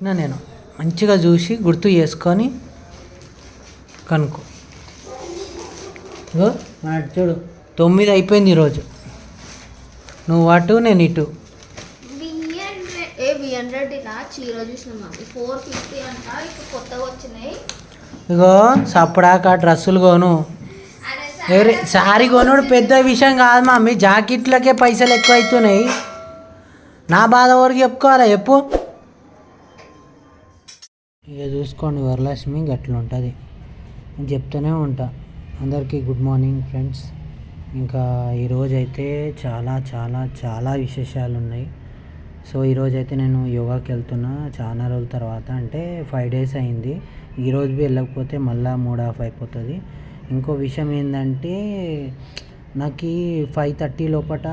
పెట్టినా నేను. మంచిగా చూసి గుర్తు చేసుకొని కనుక్కో. ఇగో నా చూడు. తొమ్మిది అయిపోయింది ఈరోజు. నువ్వు అటు నేను ఇటు. ఇగో సప్పుడాక డ్రెస్సులు కొను. సారీ కొనుడు పెద్ద విషయం కాదు మమ్మీ జాకెట్లకే పైసలు ఎక్కువ అవుతున్నాయి నా బాధ వరకు చెప్పుకోవాలా? చెప్పు. ఇక చూసుకోండి వరలక్ష్మి గట్ల ఉంటుంది నేను చెప్తూనే ఉంటా. అందరికీ గుడ్ మార్నింగ్ ఫ్రెండ్స్. ఇంకా ఈరోజు అయితే చాలా చాలా చాలా విశేషాలు ఉన్నాయి సో ఈరోజు అయితే నేను యోగాకి వెళ్తున్నా చాలా రోజుల తర్వాత అంటే ఫైవ్ డేస్ అయింది. ఈరోజు బి వెళ్ళకపోతే మళ్ళీ మూడ్ ఆఫ్ అయిపోతుంది. ఇంకో విషయం ఏంటంటే నాకు ఫైవ్ థర్టీ లోపట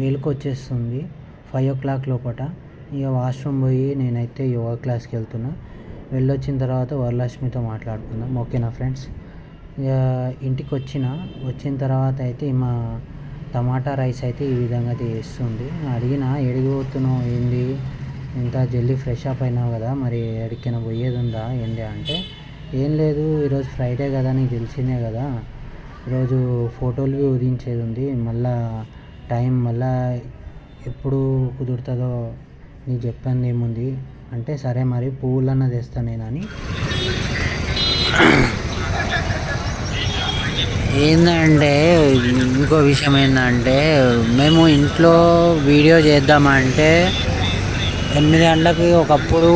మేలుకు వచ్చేస్తుంది ఫైవ్ ఓ క్లాక్ లోపట. ఇక వాష్రూమ్ పోయి నేనైతే యోగా క్లాస్కి వెళ్తున్నా. వెళ్ళొచ్చిన తర్వాత వరలక్ష్మితో మాట్లాడుకుందాం. ఓకేనా ఫ్రెండ్స్? ఇక ఇంటికి వచ్చిన వచ్చిన తర్వాత అయితే మా టమాటా రైస్ అయితే ఈ విధంగా చేస్తుంది. అడిగిన ఎడిగిపోతున్నావు? ఏంది? ఇంత జల్దీ ఫ్రెష్ అప్ అయినావు కదా మరి ఎడికైనా పోయేది ఉందా ఏంటి అంటే ఏం లేదు ఈరోజు ఫ్రైడే కదా నీకు తెలిసిందే కదా. ఈరోజు ఫోటోలు ఉదించేది ఉంది. మళ్ళా టైం మళ్ళా ఎప్పుడు కుదురుతుందో నీకు చెప్పండి ఏముంది? అంటే సరే మరి పువ్వులన్న తెస్తాను నేను అని. ఏంటంటే ఇంకో విషయం ఏంటంటే మేము ఇంట్లో వీడియో చేద్దామంటే ఎనిమిది గంటలకి ఒకప్పుడు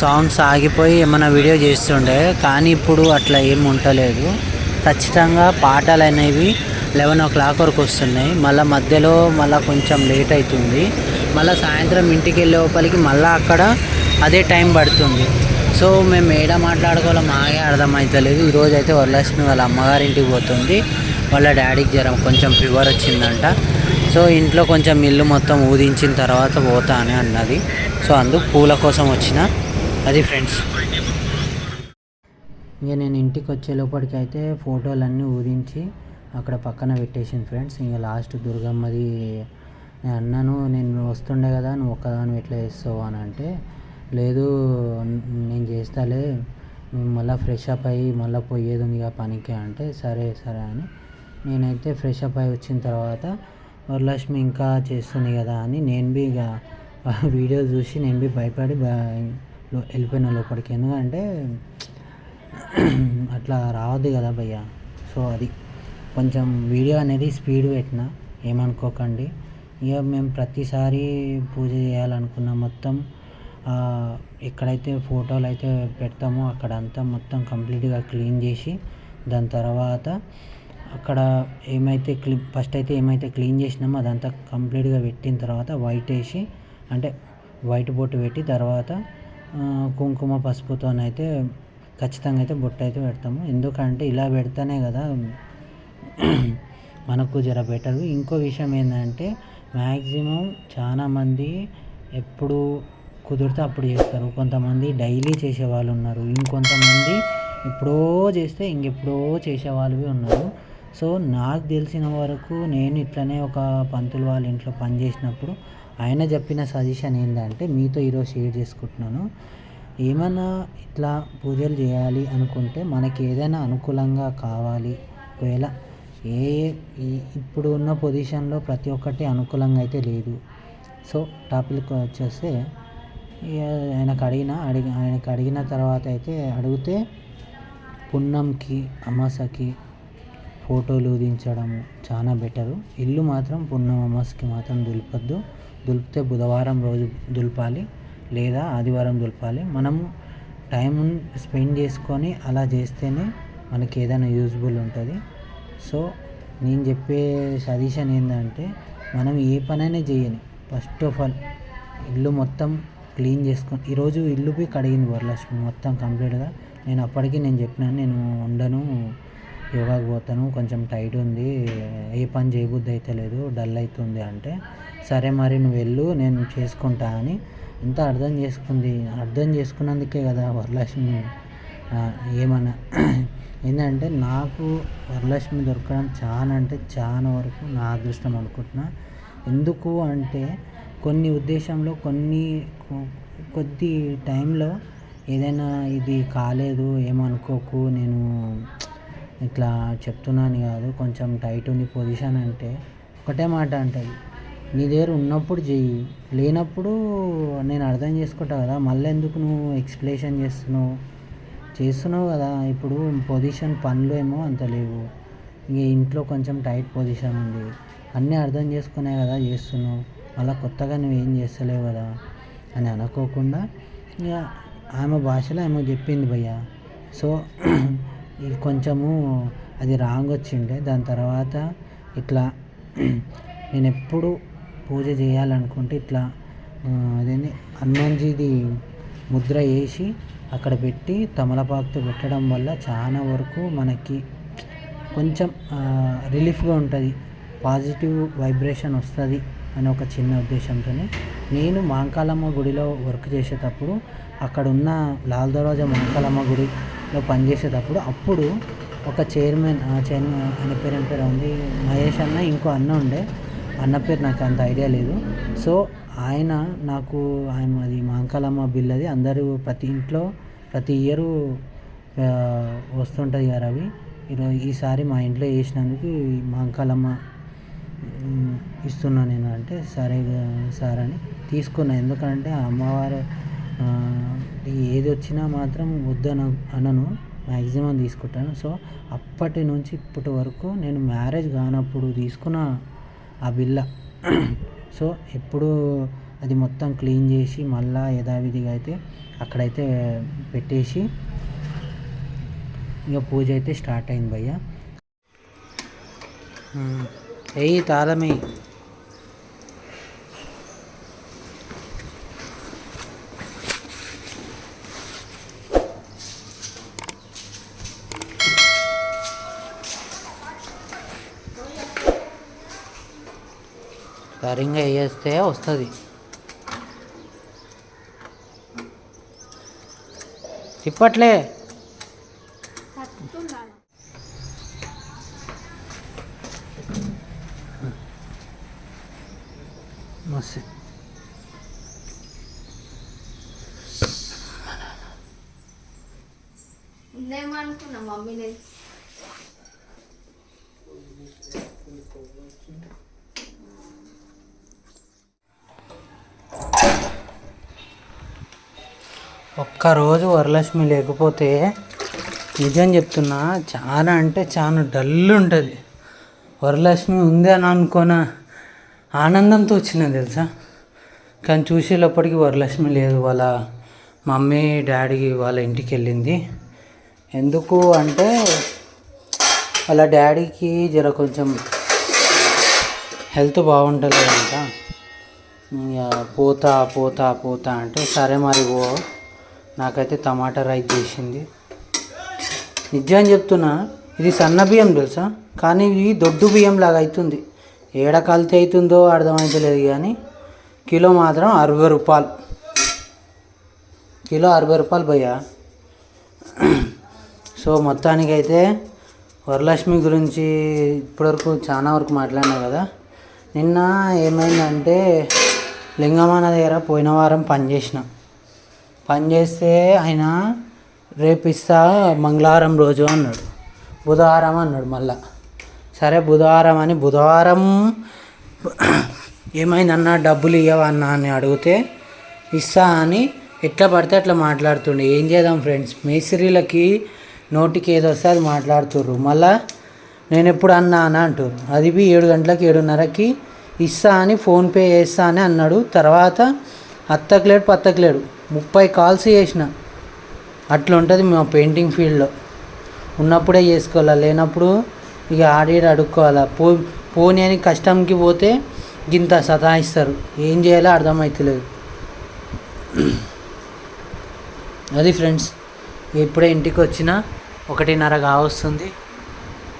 సాంగ్స్ ఆగిపోయి ఏమైనా వీడియో చేస్తుండే కానీ ఇప్పుడు అట్లా ఏం ఉండలేదు ఖచ్చితంగా పాటలు అనేవి లెవెన్ ఓ క్లాక్ వరకు వస్తున్నాయి. మళ్ళీ మధ్యలో మళ్ళీ కొంచెం లేట్ అవుతుంది మళ్ళీ సాయంత్రం ఇంటికి వెళ్ళే లోపలికి మళ్ళీ అక్కడ అదే టైం పడుతుంది. సో మేము ఏడ మాట్లాడుకోవాలో మాకే అర్థమవుతలేదు ఈరోజు అయితే వరలక్ష్మి వాళ్ళ అమ్మగారింటికి పోతుంది. వాళ్ళ డాడీకి జ్వరం కొంచెం ఫీవర్ వచ్చిందంట. సో ఇంట్లో కొంచెం ఇల్లు మొత్తం ఊదించిన తర్వాత పోతా అని అన్నది. సో అందుకు పూల కోసం వచ్చిన. అది ఫ్రెండ్స్. ఇక నేను ఇంటికి వచ్చే లోపలికి అయితే ఫోటోలన్నీ ఊదించి అక్కడ పక్కన పెట్టేసింది ఫ్రెండ్స్. ఇంకా లాస్ట్ దుర్గమ్మది నేను అన్నాను నేను వస్తుండే కదా నువ్వు ఒక్కదాని ఎట్లా చేస్తావు? అని అంటే లేదు నేను చేస్తాలే మళ్ళీ ఫ్రెష్ అప్ అయ్యి మళ్ళీ పోయేది ఉంది ఇక పనికి. అంటే సరే సరే అని. నేనైతే ఫ్రెష్ అప్ అయ్యి వచ్చిన తర్వాత వరలక్ష్మి ఇంకా చేస్తుంది కదా అని నేను బి ఇక వీడియో చూసి నేను బి భయపడి వెళ్ళిపోయిన లోపలికి. ఎందుకంటే అట్లా రావద్దు కదా భయ్య. సో అది. కొంచెం వీడియో అనేది స్పీడ్ పెట్టిన ఏమనుకోకండి. ఇక మేము ప్రతిసారి పూజ చేయాలనుకున్న మొత్తం ఎక్కడైతే ఫోటోలు అయితే పెడతామో అక్కడంతా మొత్తం కంప్లీట్గా క్లీన్ చేసి దాని తర్వాత అక్కడ ఏమైతే క్లి ఫస్ట్ అయితే ఏమైతే క్లీన్ చేసినామో అదంతా కంప్లీట్గా పెట్టిన తర్వాత వైట్ వేసి అంటే వైట్ బొట్టు పెట్టి తర్వాత కుంకుమ పసుపుతోనైతే ఖచ్చితంగా అయితే బొట్టు అయితే పెడతాము. ఎందుకంటే ఇలా పెడితేనే కదా మనకు జర బెటర్. ఇంకో విషయం ఏంటంటే మ్యాక్సిమం చాలామంది ఎప్పుడు కుదిరితే అప్పుడు చేస్తారు. కొంతమంది డైలీ చేసే వాళ్ళు ఉన్నారు. ఇంకొంతమంది ఎప్పుడో చేస్తే ఇంకెప్పుడో చేసేవాళ్ళు ఉన్నారు. సో నాకు తెలిసిన వరకు నేను ఇట్లనే ఒక పంతులు వాళ్ళ ఇంట్లో పని చేసినప్పుడు ఆయన చెప్పిన సజెషన్ ఏంటంటే మీతో ఈరోజు షేర్ చేసుకుంటున్నాను. ఏమైనా ఇట్లా పూజలు చేయాలి అనుకుంటే మనకి ఏదైనా అనుకూలంగా కావాలి. ఒకవేళ ఏ ఇప్పుడు ఉన్న పొజిషన్లో ప్రతి ఒక్కటి అనుకూలంగా అయితే లేదు. సో టాపిక్ వచ్చేస్తే ఆయనకు అడిగిన అడిగి ఆయనకు అడిగిన తర్వాత అయితే అడిగితే పున్నంకి అమాసకి ఫోటోలు దించడము చాలా బెటరు. ఇల్లు మాత్రం పున్నం అమాసకి మాత్రం దులపద్దు. దులిపితే బుధవారం రోజు దులపాలి లేదా ఆదివారం దులపాలి. మనము టైం స్పెండ్ చేసుకొని అలా చేస్తేనే మనకి ఏదైనా యూజ్ఫుల్ ఉంటుంది. సో నేను చెప్పే సజెషన్ ఏంటంటే మనం ఏ పనైనా చేయని. ఫస్ట్ ఆఫ్ ఆల్ ఇల్లు మొత్తం క్లీన్ చేసుకొని ఈరోజు ఇల్లు పోయి కడిగింది వరలక్ష్మి మొత్తం కంప్లీట్గా నేను అప్పటికి నేను చెప్పినాను నేను ఉండను యోగాకి పోతాను కొంచెం టైట్ ఉంది ఏ పని చేయబుద్ధి అయితే లేదు డల్ అవుతుంది అంటే సరే మరి నువ్వు వెళ్ళు నేను చేసుకుంటా అని. ఇంత అర్థం చేసుకుంది అర్థం చేసుకున్నందుకే కదా వరలక్ష్మి. ఏమన్నా. ఏంటంటే నాకు వరలక్ష్మి దొరకడం చాలా అంటే చాలా వరకు నా అదృష్టం అనుకుంటున్నా. ఎందుకు అంటే కొన్ని ఉద్దేశంలో కొన్ని కొద్ది టైంలో ఏదైనా ఇది కాలేదు ఏమనుకోకు నేను ఇట్లా చెప్తున్నాను కాదు కొంచెం టైట్ ఉంది పొజిషన్ అంటే ఒకటే మాట అంటది. నీ దగ్గర ఉన్నప్పుడు చెయ్యి లేనప్పుడు నేను అర్థం చేసుకుంటా కదా మళ్ళీ ఎందుకు నువ్వు ఎక్స్ప్లెనేషన్ చేస్తున్నావు? చేస్తున్నావు కదా ఇప్పుడు పొజిషన్ పనులు ఏమో అంత లేవు. ఇక ఇంట్లో కొంచెం టైట్ పొజిషన్ ఉంది. అన్నీ అర్థం చేసుకునే కదా చేస్తున్నావు. మళ్ళీ కొత్తగా నువ్వు ఏం చేస్తలేవు కదా అని అనుకోకుండా ఇక ఆమె భాషలో ఆమె చెప్పింది భయ్య. సో ఇది కొంచెము అది రాంగ్ వచ్చిండే. దాని తర్వాత ఇట్లా నేను ఎప్పుడు పూజ చేయాలనుకుంటే ఇట్లా అదే అదేంటి హనుమాన్జీది ముద్ర వేసి అక్కడ పెట్టి తమలపాకుతో పెట్టడం వల్ల చాలా వరకు మనకి కొంచెం రిలీఫ్గా ఉంటుంది. పాజిటివ్ వైబ్రేషన్ వస్తుంది అని ఒక చిన్న ఉద్దేశంతోనే. నేను మాంకాలమ్మ గుడిలో వర్క్ చేసేటప్పుడు అక్కడ ఉన్న లాల్ దర్వాజా మాంకాలమ్మ గుడిలో పనిచేసేటప్పుడు అప్పుడు ఒక చైర్మన్ చైర్మన్ ఆయన పేరు ఏం పేరు ఉంది? మహేష్ అన్న ఇంకో అన్న ఉండే. అన్న పేరు నాకు అంత ఐడియా లేదు. సో ఆయన నాకు ఆయన అది మాంకాలమ్మ బిల్ అది అందరూ ప్రతి ఇంట్లో ప్రతి ఇయరు వస్తుంటుంది కదా అవి ఈరోజు ఈసారి మా ఇంట్లో వేసినందుకు మా మాంకాలమ్మ ఇస్తున్నా నేను అంటే సరే సార్ అని తీసుకున్నా. ఎందుకంటే అమ్మవారు ఏది వచ్చినా మాత్రం వద్దన అనను మ్యాక్సిమం తీసుకుంటాను. సో అప్పటి నుంచి ఇప్పటి వరకు నేను మ్యారేజ్ కానప్పుడు తీసుకున్న ఆ బిల్ల సో ఎప్పుడు అది మొత్తం క్లీన్ చేసి మళ్ళా యథావిధిగా అయితే అక్కడైతే పెట్టేసి ఇక పూజ అయితే స్టార్ట్ అయింది భయ్య. ఎయ్యి తాళమే సరిగ్గా వేస్తే వస్తుంది. తిప్పట్లే మస్తు ఉందేమనుకున్నా మమ్మీ నేను ఒక్కరోజు వరలక్ష్మి లేకపోతే నిజం చెప్తున్నా చాలా అంటే చాలా డల్ ఉంటుంది. వరలక్ష్మి ఉంది అని అనుకోన ఆనందంతో వచ్చినది తెలుసా? కానీ చూసేటప్పటికి వరలక్ష్మి లేదు. వాళ్ళ మమ్మీ డాడీ వాళ్ళ ఇంటికి వెళ్ళింది. ఎందుకు అంటే వాళ్ళ డాడీకి జర కొంచెం హెల్త్ బాగుంటలేదంట. ఇక పోతా పోతా పోతా అంటే సరే మరి పో. నాకైతే టమాటా రైస్ చేసింది. నిజం చెప్తున్నా ఇది సన్న బియ్యం తెలుసా? కానీ ఇది దొడ్డు బియ్యం లాగా అవుతుంది ఏడ కల్తీ అవుతుందో అర్థమవుతలేదు కానీ కిలో మాత్రం అరవై రూపాయలు. కిలో అరవై రూపాయలు భయ్యా. సో మొత్తానికైతే వరలక్ష్మి గురించి ఇప్పటివరకు చాలా వరకు మాట్లాడినా కదా. నిన్న ఏమైందంటే లింగమాన దగ్గర పోయిన వారం పని పనిచేస్తే పని చేస్తే ఆయన రేపు ఇస్తా మంగళవారం రోజు అన్నాడు. బుధవారం అన్నాడు మళ్ళా. సరే బుధవారం అని బుధవారం ఏమైందన్నా డబ్బులు ఇవ్వవన్నా అని అడిగితే ఇస్తా అని ఎట్లా పడితే అట్లా మాట్లాడుతుండే. ఏం చేద్దాం ఫ్రెండ్స్? మేస్త్రీలకి నోటికి ఏదో వస్తే అది మాట్లాడుతుర్రు. మళ్ళా నేను ఎప్పుడు అన్నా అని అంటారు అది బి ఏడు గంటలకు ఏడున్నరకి ఇస్తా అని ఫోన్పే చేస్తా అని అన్నాడు. తర్వాత అత్తకలేడు పత్తకలేడు ముప్పై కాల్స్ చేసిన. అట్లా ఉంటుంది మా పెయింటింగ్ ఫీల్డ్లో ఉన్నప్పుడే చేసుకోవాలా లేనప్పుడు ఇక ఆడేడు అడుక్కోవాలా. పో పోనీ అని కష్టంకి పోతే గింత సతాయిస్తారు. ఏం చేయాలో అర్థమవుతలేదు అది ఫ్రెండ్స్ ఇప్పుడే ఇంటికి వచ్చిన ఒకటిన్నర కావస్తుంది.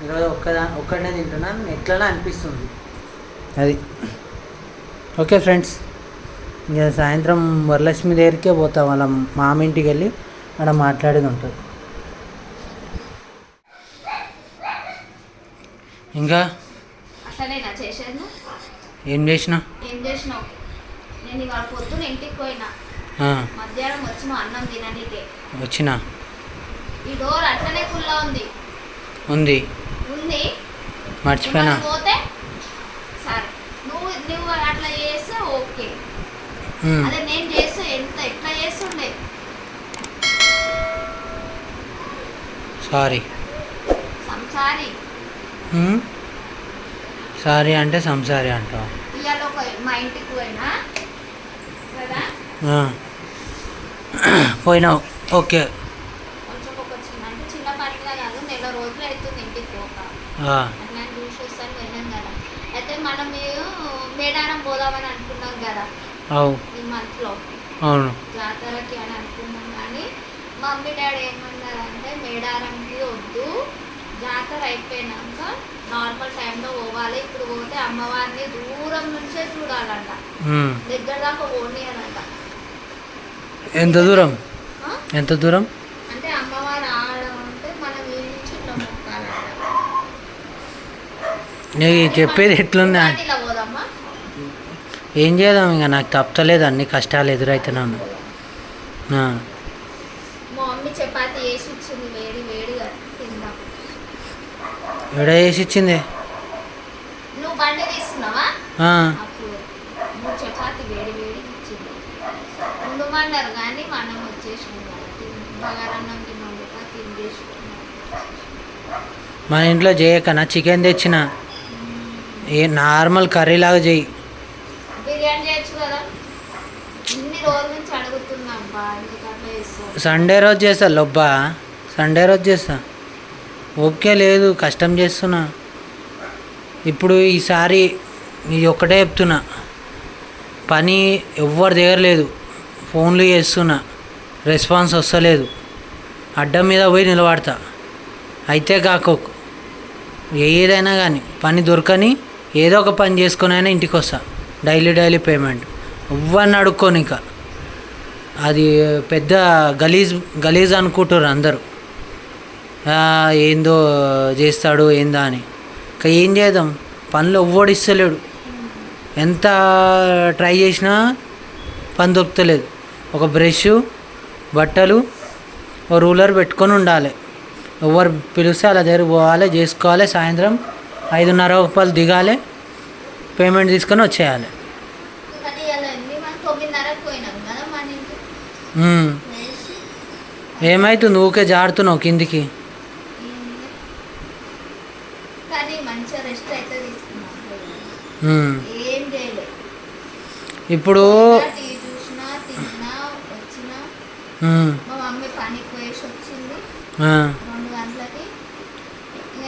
ఈరోజు ఒక్కదా ఒక్కడనే తింటున్నాను. ఎట్లనే అనిపిస్తుంది. అది. ఓకే ఫ్రెండ్స్ ఇక సాయంత్రం వరలక్ష్మి దగ్గరికే పోతా వాళ్ళ మామ ఇంటికి వెళ్ళి అక్కడ మాట్లాడేది ఉంటుంది. ఇంకా? అట్లనేనా ఏం చేసినా? ఏం చేసినావు? నేను ఇవాళ పొద్దున ఇంటికి పోయినా. ఆ, మధ్యాహ్నం వచ్చి మా అన్నం తిననీకే. వచ్చిన? ఈ డోర్ అట్లనే కుల్లా ఉంది. ఉంది. ఉంది. మర్చిపోయినా? పోతే సరే. నువ్వు నువ్వు అట్లా చేస్తే ఓకే. అదే నేను చేస్తే ఎంత ఎట్లా చేస్తుండే? సారీ. సంసారి. సారీ అంటే సంసారి ఇవాళ ఒక మా ఇంటికి పోయినా? కదా. పోయినావు. ఓకే. కొంచెం ఒక చిన్న అంటే చిన్న పనిగా కాదు నెల రోజులు అవుతుంది ఇంటికి పోక. ఆ, అట్లా చూసి వస్తాను వెళ్ళాం కదా. అయితే మనం మేడారం పోదామని అనుకున్నాం కదా. ఈ మంత్లో అవును. జాతరకి అని అనుకున్నాం కానీ మమ్మీ డాడీ ఏమన్నారంటే మేడారంకి వద్దు. జాతర అయిపోయినాక నార్మల్ టైంలో పోవాలి. ఇప్పుడు పోతే అమ్మవారిని దూరం నుంచే చూడాలంట. దగ్గర దాకా పోనీయాలంట ఎంత దూరం? ఎంత దూరం? అంటే అమ్మవారు ఆడ ఉంటే మనం ఈ నుంచి ఇట్లా మొక్కాలంట. నీకు చెప్పేది ఎట్లుంది అంటే ఇలా ఏం చేద్దాం ఇంకా? నాకు తప్పలేదు అన్ని కష్టాలు తిందాం. ఎడ వేసి ఇచ్చింది? మన ఇంట్లో చేయకనా? చికెన్ తెచ్చిన? ఏ నార్మల్ కర్రీ లాగా చేయి. బిర్యానీ చేయొచ్చు కదా? ఇన్ని రోజుల నుంచి అడుగుతున్నాం బా సండే రోజు చేస్తా లొబ్బా. సండే రోజు చేస్తా. ఓకే లేదు కష్టం చేస్తున్నా. ఇప్పుడు ఈసారి ఇది ఒక్కటే చెప్తున్నా. పని ఎవ్వరి దగ్గర లేదు. ఫోన్లు చేస్తున్నా. రెస్పాన్స్ వస్తలేదు. అడ్డం మీద పోయి నిలబడతా. అయితే కాకు ఏదైనా కానీ పని దొరకని ఏదో ఒక పని చేసుకునైనా అయినా ఇంటికి వస్తా. Daily daily payment. ఇవ్వని అడుక్కోను ఇంకా. అది పెద్ద గలీజ్ గలీజ్ అనుకుంటారు అందరూ. ఏందో చేస్తాడు ఏందా అని. ఇంకా ఏం చేద్దాం? పనులు ఎవ్వడు ఇస్తలేడు. ఎంత ట్రై చేసినా పని దొరుకుతలేదు. ఒక బ్రష్ బట్టలు ఓ రూలర్ పెట్టుకొని ఉండాలి. ఎవరు పిలిస్తే అలా దగ్గర పోవాలి చేసుకోవాలి. సాయంత్రం ఐదున్నర రూపాయలు దిగాలి. పేమెంట్ తీసుకొని వచ్చేయాలి. ఏమైతుంది? ఊకే జారుతున్నావు కిందికి. ఇప్పుడు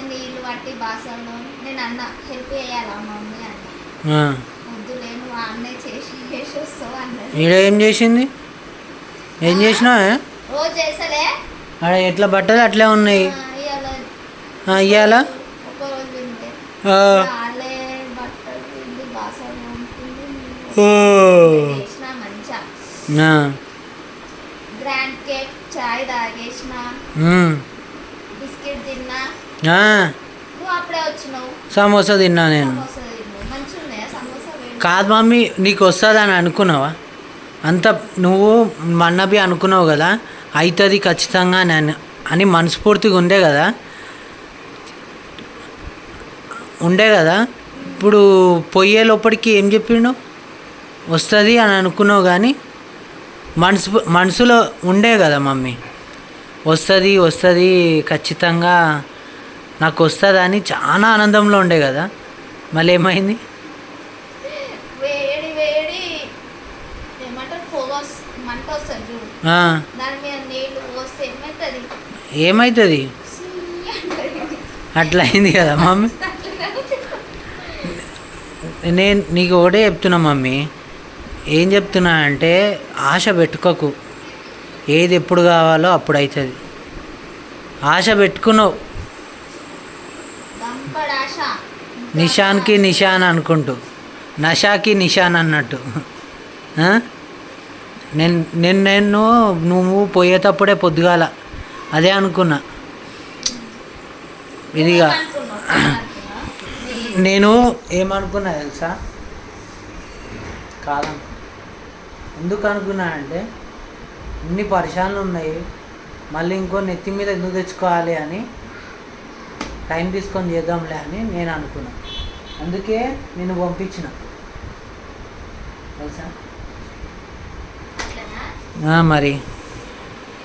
నీళ్ళు పట్టి బాసల్లో నేను అన్న హెల్ప్ చేయాలా మమ్మీ అన్న ఈడ ఏం చేసింది? ఏం ఆడ ఎట్లా బట్టలు అట్లే ఉన్నాయి? ఇయ్యాల. చేసిన గ్రాండ్ కేక్ చాయ్ తాగేసిన. బిస్కెట్ తిన్నా. అప్పుడే వచ్చినావు? సమోసా తిన్నా నేను సమోసా తిన్నావు మంచిగా ఉన్నాయా సమోసా వేడి కాదు మమ్మీ నీకు వస్తుందని అనుకున్నావా? అంత నువ్వు మన్నబి అనుకున్నావు కదా అవుతుంది ఖచ్చితంగా అని అని మనస్ఫూర్తిగా ఉండే కదా? ఉండే కదా? ఇప్పుడు పోయే లోపలికి ఏం చెప్పిండు? వస్తుంది అని అనుకున్నావు కానీ మనసు మనసులో ఉండే కదా మమ్మీ వస్తుంది వస్తుంది ఖచ్చితంగా నాకు వస్తుంది అని చాలా ఆనందంలో ఉండే కదా? మళ్ళీ ఏమైంది వేడి వేడి ఏమంటారు పొగ వస్- మంట వస్తుంది చూడు ఆ, దాని మీద నీళ్ళు పోస్తే ఏమవుతుంది అట్లా అయింది కదా మమ్మీ. నేను నీకు ఒకటే చెప్తున్నా మమ్మీ. ఏం చెప్తున్నా అంటే ఆశ పెట్టుకోకు. ఏది ఎప్పుడు కావాలో అప్పుడు అవుతుంది ఆశ పెట్టుకున్నావు. నిషాన్కి నిషాన్ అనుకుంటూ. నషాకి నిషాన్ అన్నట్టు? నేను నేను నేను నువ్వు పోయేటప్పుడే పొద్దుగాల. అదే అనుకున్నా. ఇదిగా. నేను ఏమనుకున్నా తెలుసా? కాలం ఎందుకు అనుకున్నా అంటే ఇన్ని పరిశాలు ఉన్నాయి. మళ్ళీ ఇంకో నెత్తి మీద ఎందుకు తెచ్చుకోవాలి అని టైం తీసుకొని చేద్దాంలే అని నేను అనుకున్నా. అందుకే నేను పంపించిన. తెలుసా? మరి.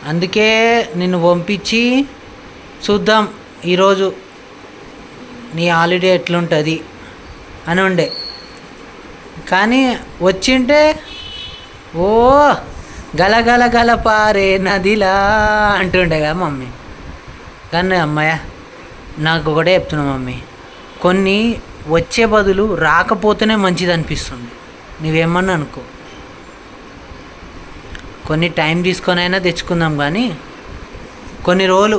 అందుకే నిన్ను పంపించి చూద్దాం ఈరోజు నీ హాలిడే ఎట్లుంటుంది అని ఉండే. కానీ వచ్చింటే ఓ గల గల గల పారే నదిలా అంటుండే కదా మమ్మీ. కానీ అమ్మాయ నాకు ఒకటే చెప్తున్నా మమ్మీ. కొన్ని వచ్చే బదులు రాకపోతేనే మంచిది అనిపిస్తుంది నువ్వేమన్నా అనుకో. కొన్ని టైం తీసుకొని అయినా తెచ్చుకుందాం కానీ కొన్ని రోజులు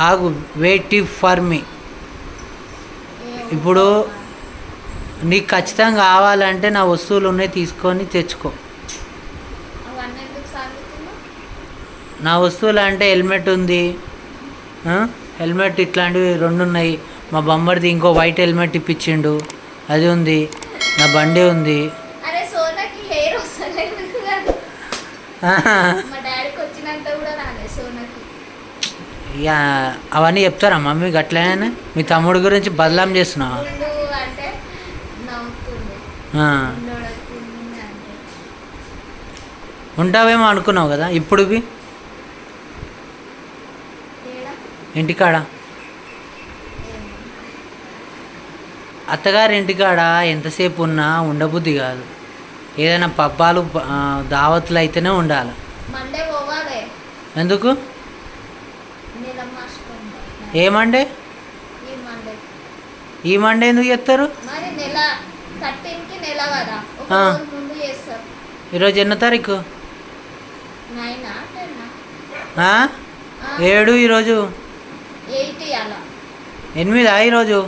ఆగు వెయిట్ ఫర్ మీ ఇప్పుడు నీకు ఖచ్చితంగా కావాలంటే నా వస్తువులు ఉన్నాయి తీసుకొని తెచ్చుకో. నా వస్తువులు అంటే హెల్మెట్ ఉంది. హెల్మెట్ ఇట్లాంటివి రెండు ఉన్నాయి మా బొమ్మడిది ఇంకో వైట్ హెల్మెట్ ఇప్పించిండు. అది ఉంది. నా బండి ఉంది అరే సోనాకి హెయిర్ వస్తలేదు కదా ఆహా. మా డాడీకి వచ్చినంత కూడా రాలేదు సోనాకి ఇక అవన్నీ చెప్తారా మమ్మీ గట్లనే మీ తమ్ముడి గురించి బదలాం చేస్తున్నావా? ఉంటావేమో అనుకున్నావు కదా ఇప్పుడువి? ఇంటికాడ. అత్తగారి ఇంటికాడ ఎంతసేపు ఉన్నా? ఉండబుద్ధి కాదు. ఏదైనా పబ్బాలు దావత్లు అయితేనే ఉండాలి. ఎందుకు. ఏమండే ఈ మండే. ఈ మండే ఎందుకు చెప్తారు ఈరోజు ఎన్నో తారీఖు? ఏడు ఈరోజు? ఎనిమిదా ఈరోజు?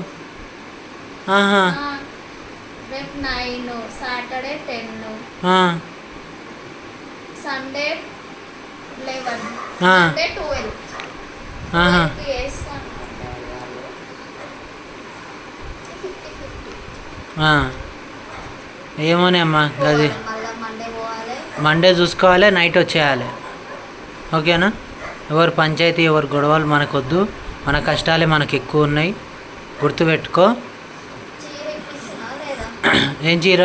ఆహా రేపు నైన్ సాటర్డే టెన్ ఆ. Sunday eleven twelve. ఏమోనే అమ్మా అది మండే చూసుకోవాలి నైట్ వచ్చేయాలి. ఓకేనా? ఎవరు పంచాయతీ ఎవరు గొడవలు మనకొద్దు. మన కష్టాలే మనకు ఎక్కువ ఉన్నాయి గుర్తుపెట్టుకో ఏం చీర?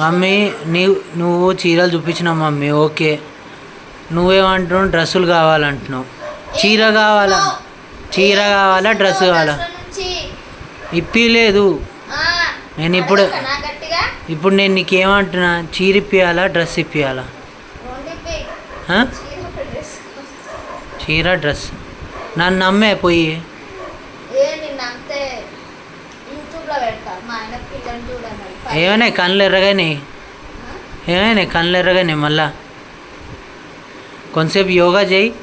మమ్మీ నీ నువ్వు చీరలు చూపించినావు మమ్మీ ఓకే. నువ్వేమంటున్నావు? డ్రెస్సులు కావాలంటున్నావు. చీర కావాలా? చీర కావాలా? డ్రెస్ కావాలా? ఇప్పిలేదు. నేను ఇప్పుడు ఇప్పుడు నేను నీకేమంటున్నా? చీర ఇప్పియాలా? డ్రెస్ ఇప్పియాలా? చీర డ్రెస్. నన్ను నమ్మే పోయి. ఏ అంతే యూట్యూబ్లో పెడతా. మా ఆయన పిల్లని చూడండి ఏమైనా కళ్ళు ఎర్రగానే? ఏమైనా కళ్ళు ఎర్రగానే మళ్ళా? కొంతసేపు యోగా చేయి.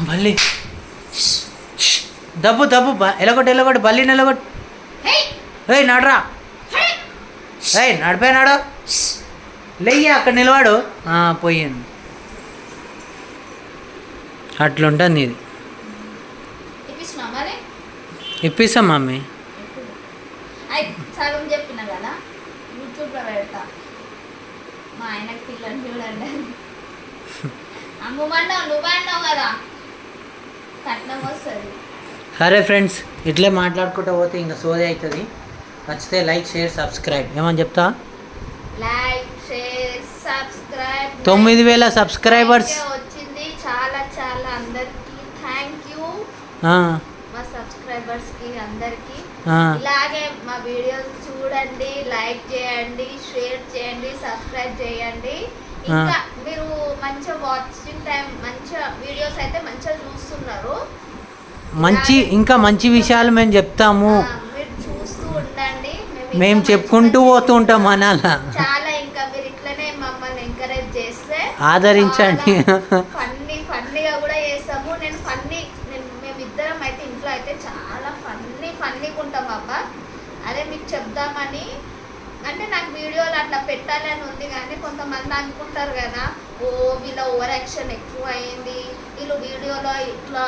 బల్లి దబ్బు దబ్బు ఎలగొట్టు ఎలగొట్టు బల్లి నిలగొట్టు హే ఏయ్. నడరా. ఏయ్. నడిపోయి నాడు. లేయ్యి అక్కడ నిలవాడు. ఆ, పోయాను అట్లుంటుంది ఇది. ఇప్పిస్తాం మమ్మీ. సగం చెప్పిన కదా? యూట్యూబ్లో పెడతా. మా ఆయనకి పిల్లని చూడండి. అమ్మమన్నావు నువ్వు అన్నావు కదా? కట్నం వస్తుంది. సరే ఫ్రెండ్స్ ఇట్లే మాట్లాడుకుంటూ పోతే ఇంకా సోది అవుతుంది నచ్చితే లైక్ షేర్ సబ్స్క్రైబ్. ఏమని చెప్తా? Like share subscribe. తొమ్మిది వేల సబ్స్క్రైబర్స్. వచ్చింది. చాలా చాలా అందరికి థ్యాంక్ యూ ఇలాగే మా వీడియోస్ చూడండి లైక్ చేయండి షేర్ చేయండి సబ్స్క్రైబ్ చేయండి. ఇంకా మీరు మంచిగా వాచింగ్ టైం మంచిగా వీడియోస్ అయితే మంచిగా చూస్తున్నారు. మంచి ఇంకా మంచి విషయాలు మేము చెప్తాము. ఆ, మీరు చూస్తూ ఉండండి. ఇంకా మేము చెప్పుకుంటూ పోతూ ఉంటాం అనాల. చాలా ఇంకా మీరు ఇట్లనే మమ్మల్ని ఎంకరేజ్ చేస్తే ఆదరించండి ఫన్నీ ఫన్నీగా కూడా చేస్తాము నేను ఫన్నీ నేను మేమిద్దరం అయితే ఇంట్లో అయితే చాలా ఫన్నీ ఫన్నీగా ఉంటాం అబ్బా అదే చూద్దామని. అంటే నాకు వీడియోలు అట్లా పెట్టాలని ఉంది కానీ కొంతమంది అనుకుంటారు కదా ఓ వీళ్ళ ఓవర్ యాక్షన్ ఎక్కువ అయింది వీళ్ళు వీడియోలో ఇట్లా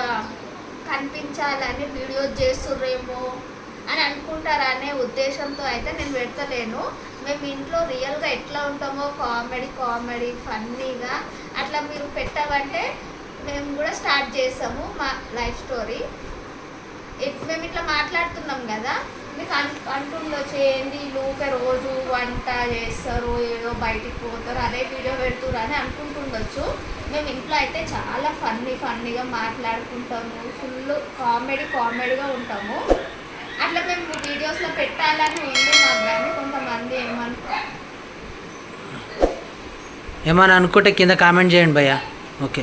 కనిపించాలని వీడియో చేస్తుర్రేమో అని అనుకుంటారనే ఉద్దేశంతో అయితే నేను పెడతలేను. మేము ఇంట్లో రియల్గా ఎట్లా ఉంటామో కామెడీ కామెడీ ఫన్నీగా అట్లా మీరు పెట్టామంటే మేము కూడా స్టార్ట్ చేసాము మా లైఫ్ స్టోరీ. మేము ఇట్లా మాట్లాడుతున్నాం కదా మీకు అన్ అంటుండొచ్చు ఏంది లూపే రోజు వంట చేస్తారు ఏదో బయటికి పోతారు అదే వీడియో పెడుతురు అని అనుకుంటుండొచ్చు. మేము ఇంట్లో అయితే చాలా ఫన్నీ ఫన్నీగా మాట్లాడుకుంటాము ఫుల్ కామెడీ కామెడీగా ఉంటాము. అట్లా మేము వీడియోస్లో పెట్టాలని ఉంది మాకు కానీ కొంతమంది ఏమనుకో ఏమైనా అనుకుంటే కింద కామెంట్ చేయండి భయ్యా. ఓకే.